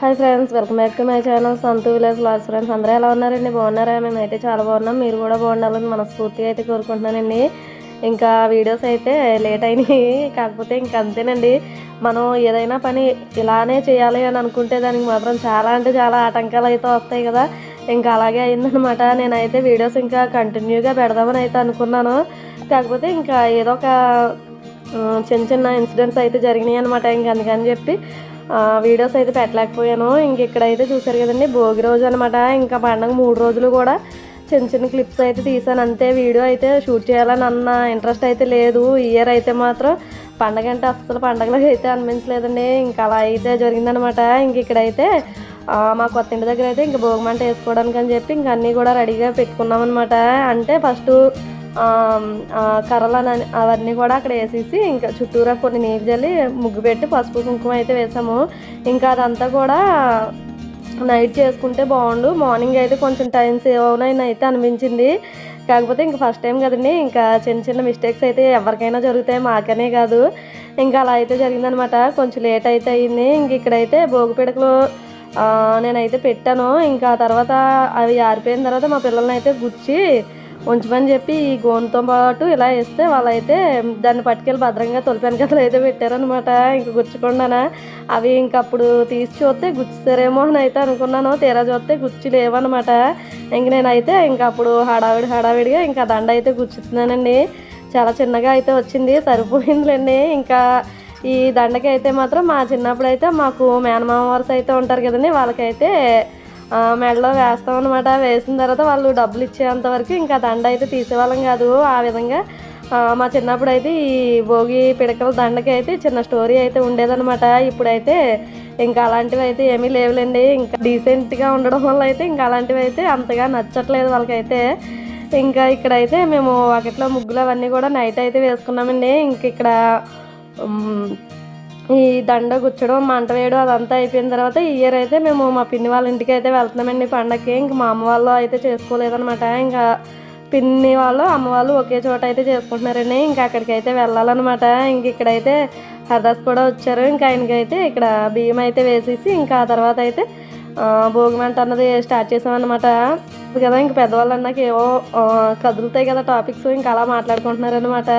Hi friends welcome back to my channel Santu village loss friends అందరూ ఎలా ఉన్నారండి? బాగున్నారా? మేమైతే చాలా బాగున్నాం. మీరు కూడా బాగుండాలని మనస్ఫూర్తిగా అయితే కోరుకుంటున్నానండి. ఇంకా వీడియోస్ అయితే లేట్ అయినాయి. కాకపోతే ఇంకా అంతేనండి. మనం ఏదైనా పని ఇలానే చేయాలి అని అనుకుంటే దానికి మాత్రం చాలా అంటే చాలా ఆటంకాలు అయితే వస్తాయి కదా. ఇంకా అలాగే అయిందనమాట నేనైతే వీడియోస్ ఇంకా కంటిన్యూగా పెడదామని అయితే అనుకున్నాను. కాకపోతే ఇంకా ఏదో ఒక చిన్న చిన్న ఇన్సిడెంట్స్ అయితే జరిగినాయి అనమాట ఇంక అందుకని చెప్పి వీడియోస్ అయితే పెట్టలేకపోయాను. ఇంక ఇక్కడైతే చూసారు కదండి భోగి రోజు అనమాట ఇంకా పండగ మూడు రోజులు కూడా చిన్న చిన్న క్లిప్స్ అయితే తీసాను అంతే వీడియో అయితే షూట్ చేయాలని అన్న ఇంట్రెస్ట్ అయితే లేదు. ఇయర్ అయితే మాత్రం పండగ అంటే అస్సలు పండగలకు అయితే అనిపించలేదండి. ఇంకా అలా అయితే జరిగిందనమాట ఇంక ఇక్కడైతే మా కొత్త ఇంటి దగ్గర అయితే ఇంకా భోగమంట వేసుకోవడానికి అని చెప్పి ఇంక అన్నీ కూడా రెడీగా పెట్టుకున్నాం అనమాట అంటే ఫస్ట్ కర్రలు అని- అవన్నీ కూడా అక్కడ వేసేసి ఇంకా చుట్టూరా కొన్ని నీళ్ళు చల్లి ముగ్గు పెట్టి పసుపు కుంకుమ అయితే వేసాము. ఇంకా అదంతా కూడా నైట్ చేసుకుంటే బాగుండు. మార్నింగ్ అయితే కొంచెం టైం సేవ్ అవునని అయితే అనిపించింది. కాకపోతే ఇంకా ఫస్ట్ టైం కదండి ఇంకా చిన్న చిన్న మిస్టేక్స్ అయితే ఎవరికైనా జరుగుతాయి మాకనే కాదు. ఇంకా అలా అయితే జరిగిందనమాట. కొంచెం లేట్ అయితే అయింది. ఇంక ఇక్కడైతే భోగి పిడకలు నేనైతే పెట్టాను. ఇంకా తర్వాత అవి ఆరిపోయిన తర్వాత మా పిల్లల్ని అయితే గుచ్చి ఉంచమని చెప్పి ఈ గోనుతో పాటు ఇలా వేస్తే వాళ్ళైతే దాన్ని పట్టుకెళ్ళి భద్రంగా తొలిపాను కథలు అయితే పెట్టారనమాట ఇంక గుచ్చకుండానా? అవి ఇంక అప్పుడు తీసి చూస్తే గుచ్చుతారేమో అని అయితే అనుకున్నాను. తీరా చూస్తే గుచ్చి లేవన్నమాట. ఇంక నేనైతే ఇంక అప్పుడు హడావిడి హడావిడిగా ఇంకా దండ అయితే గుచ్చుతున్నానండి. చాలా చిన్నగా అయితే వచ్చింది సరిపోయిందిలేండి. ఇంకా ఈ దండకి అయితే మాత్రం మా చిన్నప్పుడు అయితే మాకు మేనమామ వరుస అయితే ఉంటారు కదండి వాళ్ళకైతే మెడలో వేస్తాం అనమాట వేసిన తర్వాత వాళ్ళు డబ్బులు ఇచ్చేంత వరకు ఇంకా దండ అయితే తీసేవాళ్ళం కాదు. ఆ విధంగా మా చిన్నప్పుడు అయితే ఈ భోగి పిడకల దండకి అయితే చిన్న స్టోరీ అయితే ఉండేదనమాట ఇప్పుడైతే ఇంకా అలాంటివి అయితే ఏమీ లేవులేండి. ఇంకా డీసెంట్గా ఉండడం వల్ల అయితే ఇంకా అలాంటివి అయితే అంతగా నచ్చట్లేదు వాళ్ళకైతే. ఇంకా ఇక్కడైతే మేము వాకిట్లో ముగ్గులు అవన్నీ కూడా నైట్ అయితే వేసుకున్నామండి. ఇంక ఇక్కడ ఈ దండ గుచ్చడం మంట వేయడం అదంతా అయిపోయిన తర్వాత ఈ ఇయర్ అయితే మేము మా పిన్ని వాళ్ళ ఇంటికి అయితే వెళ్తున్నామండి. పండగకి ఇంకా మా అమ్మ వాళ్ళు అయితే చేసుకోలేదనమాట ఇంకా పిన్ని వాళ్ళు అమ్మ వాళ్ళు ఒకే చోట అయితే చేసుకుంటున్నారండి. ఇంకా అక్కడికి అయితే వెళ్ళాలన్నమాట. ఇంక ఇక్కడైతే హర్దాస్ కూడా వచ్చారు. ఇంకా ఆయనకైతే ఇక్కడ బియ్యం అయితే వేసేసి ఇంకా ఆ తర్వాత అయితే భోగిమంట అన్నది స్టార్ట్ చేసామన్నమాట. కదా ఇంక పెద్దవాళ్ళు అన్నాక ఏవో కదులుతాయి కదా టాపిక్స్ ఇంకా అలా మాట్లాడుకుంటున్నారనమాట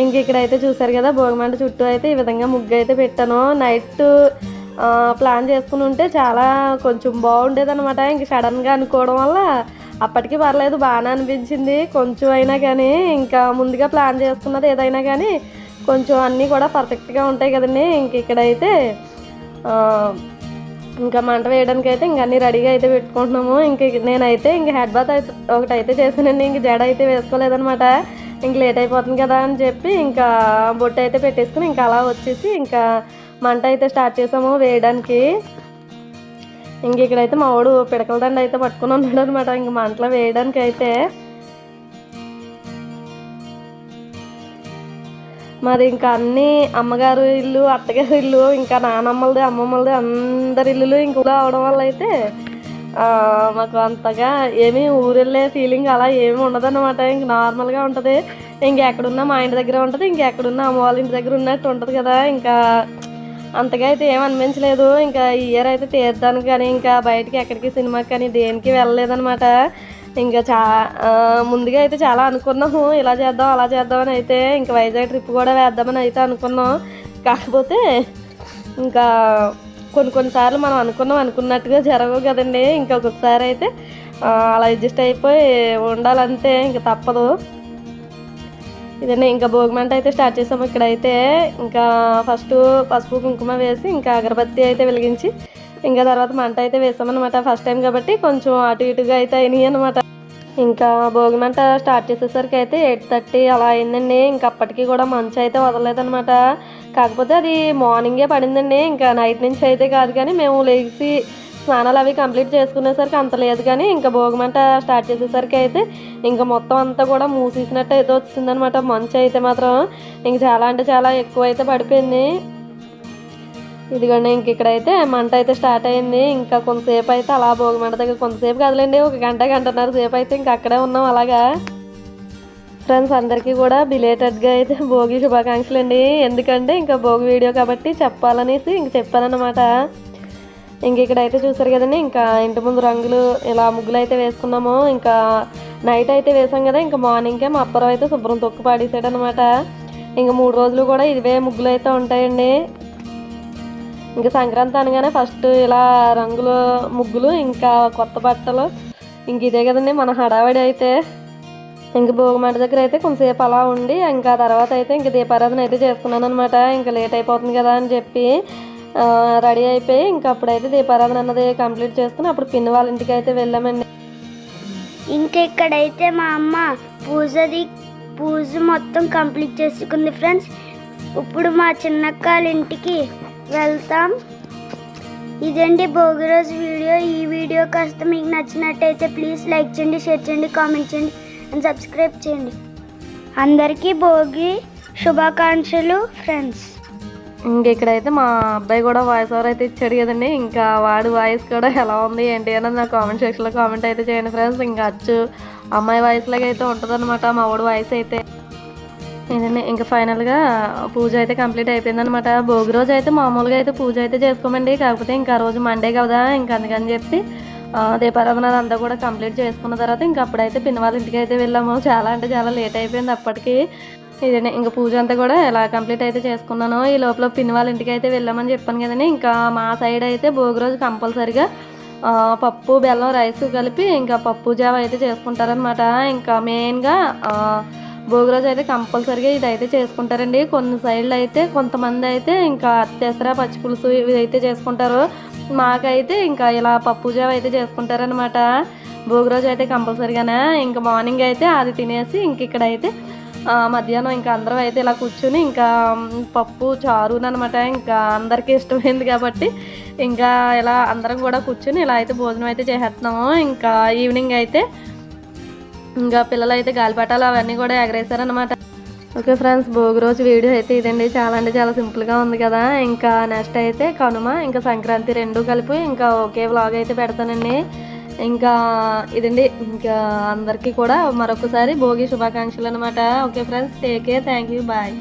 ఇంక ఇక్కడైతే చూసారు కదా భోగిమంట చుట్టూ అయితే ఈ విధంగా ముగ్గు అయితే పెట్టాను నైట్ ప్లాన్ చేసుకుని ఉంటే చాలా కొంచెం బాగుండేది అనమాట ఇంక సడన్గా అనుకోవడం వల్ల అప్పటికి పర్లేదు బాగానే అనిపించింది. కొంచెం అయినా కానీ ఇంకా ముందుగా ప్లాన్ చేసుకున్నది ఏదైనా కానీ కొంచెం అన్నీ కూడా పర్ఫెక్ట్గా ఉంటాయి కదండి. ఇంక ఇక్కడైతే ఇంకా మంట వేయడానికి అయితే ఇంక అన్ని రెడీగా అయితే పెట్టుకుంటున్నాము. ఇంక నేనైతే ఇంక హెడ్ బాత్ అయితే ఒకటి అయితే చేశానండి. ఇంక జడ అయితే వేసుకోలేదనమాట ఇంక లేట్ అయిపోతుంది కదా అని చెప్పి ఇంకా బొట్టు అయితే పెట్టేసుకుని ఇంకా అలా వచ్చేసి ఇంకా మంట అయితే స్టార్ట్ చేసాము వేయడానికి. ఇంక ఇక్కడైతే మా వాడు పిడకల దండ అయితే పట్టుకుని ఉన్నాడు అనమాట ఇంక మంటలో వేయడానికి అయితే. మరి ఇంకా అన్ని అమ్మగారు ఇల్లు అత్తగారు ఇల్లు ఇంకా నానమ్మలది అమ్మమ్మలది అందరి ఇల్లులు ఇంకా అవడం వల్ల అయితే మాకు అంతగా ఏమీ ఊరెళ్ళే ఫీలింగ్ అలా ఏమి ఉండదన్నమాట. ఇంక నార్మల్గా ఉంటుంది. ఇంకెక్కడున్నా మా ఇంటి దగ్గర ఉంటుంది. ఇంకెక్కడున్నా అమ్మ వాళ్ళ ఇంటి దగ్గర ఉన్నట్టు ఉంటుంది కదా. ఇంకా అంతగా అయితే ఏం అనిపించలేదు. ఇంకా ఈ ఇయర్ అయితే తీర్థానికి కానీ ఇంకా బయటికి ఎక్కడికి సినిమాకి కానీ దేనికి వెళ్ళలేదన్నమాట. ఇంకా చా ముందుగా అయితే చాలా అనుకున్నాము. ఇలా చేద్దాం అలా చేద్దామని అయితే ఇంకా వైజాగ్ ట్రిప్ కూడా వేద్దామని అయితే అనుకున్నాం. కాకపోతే ఇంకా కొన్ని కొన్నిసార్లు మనం అనుకున్నాం అనుకున్నట్టుగా జరగవు కదండి. ఇంకా ఒక్కొక్కసారి అయితే అలా అడ్జస్ట్ అయిపోయి ఉండాలంతే ఇంకా తప్పదు. ఇదండి ఇంకా భోగిమంట అయితే స్టార్ట్ చేసాము. ఇక్కడైతే ఇంకా ఫస్ట్ పసుపు కుంకుమ వేసి ఇంకా అగరబత్తి అయితే వెలిగించి ఇంకా తర్వాత మంట అయితే వేసామన్నమాట. ఫస్ట్ టైం కాబట్టి కొంచెం అటు ఇటుగా అయితే అయినాయి అనమాట ఇంకా భోగిమంట స్టార్ట్ చేసేసరికి అయితే ఎయిట్ థర్టీ అలా అయిందండి. ఇంకా అప్పటికీ కూడా మంచి అయితే వదలలేదనమాట కాకపోతే అది మార్నింగే పడిందండి. ఇంకా నైట్ నుంచి అయితే కాదు కానీ మేము లేచి స్నానాలు అవి కంప్లీట్ చేసుకునేసరికి అంత లేదు కానీ ఇంకా భోగిమంట స్టార్ట్ చేసేసరికి అయితే ఇంకా మొత్తం అంతా కూడా మూసేసినట్టు అయితే వచ్చిందనమాట మంచు అయితే మాత్రం ఇంక చాలా అంటే చాలా ఎక్కువ అయితే పడిపోయింది. ఇదిగోండి ఇంక ఇక్కడైతే మంట అయితే స్టార్ట్ అయింది. ఇంకా కొంతసేపు అయితే అలా భోగిమంట దగ్గర కొంతసేపు కదలండి ఒక గంట గంటన్నర సేపు అయితే ఇంకా అక్కడే ఉన్నాం అలాగా. ఫ్రెండ్స్ అందరికీ కూడా బిలేటెడ్గా అయితే భోగి శుభాకాంక్షలు అండి. ఎందుకంటే ఇంకా భోగి వీడియో కాబట్టి చెప్పాలనేసి ఇంక చెప్పానన్నమాట. ఇంక ఇక్కడైతే చూసారు కదండి ఇంకా ఇంటి ముందు రంగులు ఇలా ముగ్గులు అయితే వేసుకున్నాము. ఇంకా నైట్ అయితే వేసాం కదా ఇంకా మార్నింగ్కే మా అప్పరం అయితే శుభ్రం తొక్కు పాడేసాడు అనమాట ఇంకా మూడు రోజులు కూడా ఇవే ముగ్గులు అయితే ఉంటాయండి. ఇంకా సంక్రాంతి అనగానే ఫస్ట్ ఇలా రంగులు ముగ్గులు ఇంకా కొత్త బట్టలు. ఇంక ఇదే కదండి మన హడావిడి అయితే. ఇంక భోగిమంట దగ్గర అయితే కొంతసేపు అలా ఉండి ఇంకా తర్వాత అయితే ఇంక దీపారాధన అయితే చేసుకున్నాను అనమాట ఇంకా లేట్ అయిపోతుంది కదా అని చెప్పి రెడీ అయిపోయి ఇంకా అప్పుడైతే దీపారాధన అన్నది కంప్లీట్ చేసుకుని అప్పుడు పిన్ని వాళ్ళ ఇంటికి అయితే వెళ్ళామండి. ఇంకా ఇక్కడైతే మా అమ్మ పూజది పూజ మొత్తం కంప్లీట్ చేసుకుంది ఫ్రెండ్స్. ఇప్పుడు మా చిన్నక్కాల ఇంటికి వెళ్తాం. ఇదండి భోగి రోజు వీడియో? ఈ వీడియో కాస్త మీకు నచ్చినట్టయితే ప్లీజ్ లైక్ చేయండి షేర్ చేయండి కామెంట్ చేయండి. అండ్ సబ్స్క్రైబ్ చేయండి. అందరికీ భోగి శుభాకాంక్షలు ఫ్రెండ్స్ ఇంక ఇక్కడైతే మా అబ్బాయి కూడా వాయిస్ ఓవర్ అయితే ఇచ్చాడు కదండి. ఇంకా వాడి వాయిస్ కూడా ఎలా ఉంది ఏంటి అని నా కామెంట్ సెక్షన్లో కామెంట్ అయితే చేయండి ఫ్రెండ్స్ ఇంకా అచ్చు అమ్మాయి వాయిస్ లాగా అయితే ఉంటుందన్నమాట మా వాడు వాయిస్ అయితే. ఇదండి ఇంకా ఫైనల్గా పూజ అయితే కంప్లీట్ అయిపోయిందనమాట భోగి రోజు అయితే మామూలుగా అయితే పూజ అయితే చేసుకోమండి. కాకపోతే ఇంకా రోజు మండే కదా ఇంకా అందుకని చెప్పి దీపారాధన అంతా కూడా కంప్లీట్ చేసుకున్న తర్వాత ఇంకా అప్పుడైతే పిన్నవాళ్ళ ఇంటికి అయితే వెళ్ళాము. చాలా అంటే చాలా లేట్ అయిపోయింది అప్పటికి. ఇది ఇంకా పూజ అంతా కూడా ఎలా కంప్లీట్ అయితే చేసుకున్నాను ఈ లోపల పిన్ని వాళ్ళ ఇంటికి అయితే వెళ్ళామని చెప్పాను కదండి. ఇంకా మా సైడ్ అయితే భోగి రోజు కంపల్సరిగా పప్పు బెల్లం రైస్ కలిపి ఇంకా పప్పు జావ అయితే చేసుకుంటారనమాట ఇంకా మెయిన్గా భోగి రోజు అయితే కంపల్సరిగా ఇది అయితే చేసుకుంటారండి. కొన్ని సైడ్లు అయితే కొంతమంది అయితే ఇంకా అత్యసర పచ్చి పులుసు ఇవి అయితే చేసుకుంటారు. మాకైతే ఇంకా ఇలా పప్పు జావ అయితే చేసుకుంటారనమాట భోగి రోజు అయితే కంపల్సరిగానే. ఇంకా మార్నింగ్ అయితే అది తినేసి ఇంక ఇక్కడైతే మధ్యాహ్నం ఇంకా అందరం అయితే ఇలా కూర్చుని ఇంకా పప్పు చారు అనమాట ఇంకా అందరికీ ఇష్టమైంది కాబట్టి ఇంకా ఇలా అందరం కూడా కూర్చుని ఇలా అయితే భోజనం అయితే చేసేస్తున్నాము ఇంకా ఈవినింగ్ అయితే ఇంకా పిల్లలు అయితే గాలిపటాలు అవన్నీ కూడా ఎగరేశారనమాట ఓకే ఫ్రెండ్స్ భోగి రోజు వీడియో అయితే ఇదండి. చాలా అంటే చాలా సింపుల్గా ఉంది కదా. ఇంకా నెక్స్ట్ అయితే కనుమ ఇంకా సంక్రాంతి రెండు కలిపి ఇంకా ఒకే వ్లాగ్ అయితే పెడతానండి. ఇంకా ఇదండి ఇంకా అందరికీ కూడా మరొకసారి భోగి శుభాకాంక్షలు అనమాట okay friends take care thank you bye